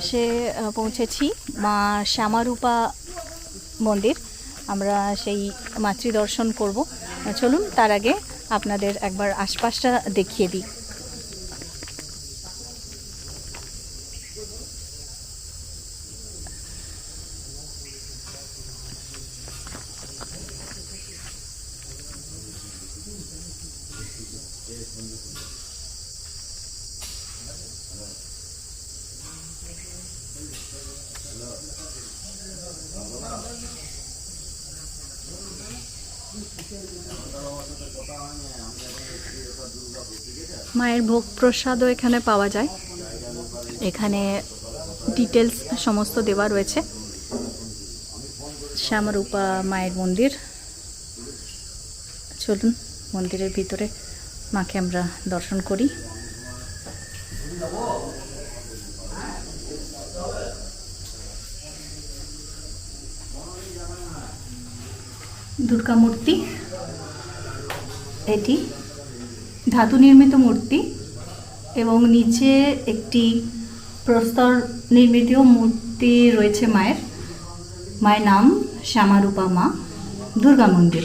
এসে পৌঁছেছি মা শ্যামারূপা মন্দির। আমরা সেই মাতৃ দর্শন করব। চলুন, তার আগে আপনাদের একবার আশপাশটা দেখিয়ে দিই। মায়ের ভোগ প্রসাদও এখানে পাওয়া যায়। এখানে ডিটেলস সমস্ত দেওয়া রয়েছে। শ্যামরূপা মায়ের মন্দির। চলুন মন্দিরের ভিতরে মাকে আমরা দর্শন করি। দুর্গা মূর্তি, এটি ধাতু নির্মিত মূর্তি এবং নিচে একটি প্রস্তর নির্মিত মূর্তি রয়েছে মায়ের। মায়ের নাম শ্যামারূপা মা, দুর্গা মন্দির।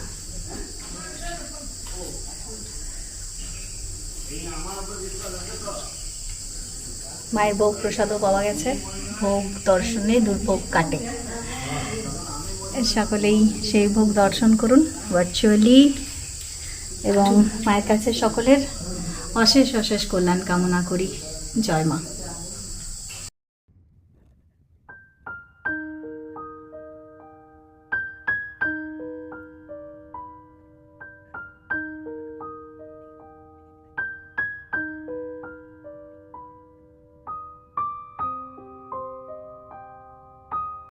মায়ের ভোগ প্রসাদও পাওয়া গেছে। ভোগ দর্শনে দুর্ভোগ কাটে। সকলেই সেই ভোগ দর্শন করুন ভার্চুয়ালি এবং মায়ের কাছে সকলের অশেষ অশেষ কল্যাণ কামনা করি। জয় মা।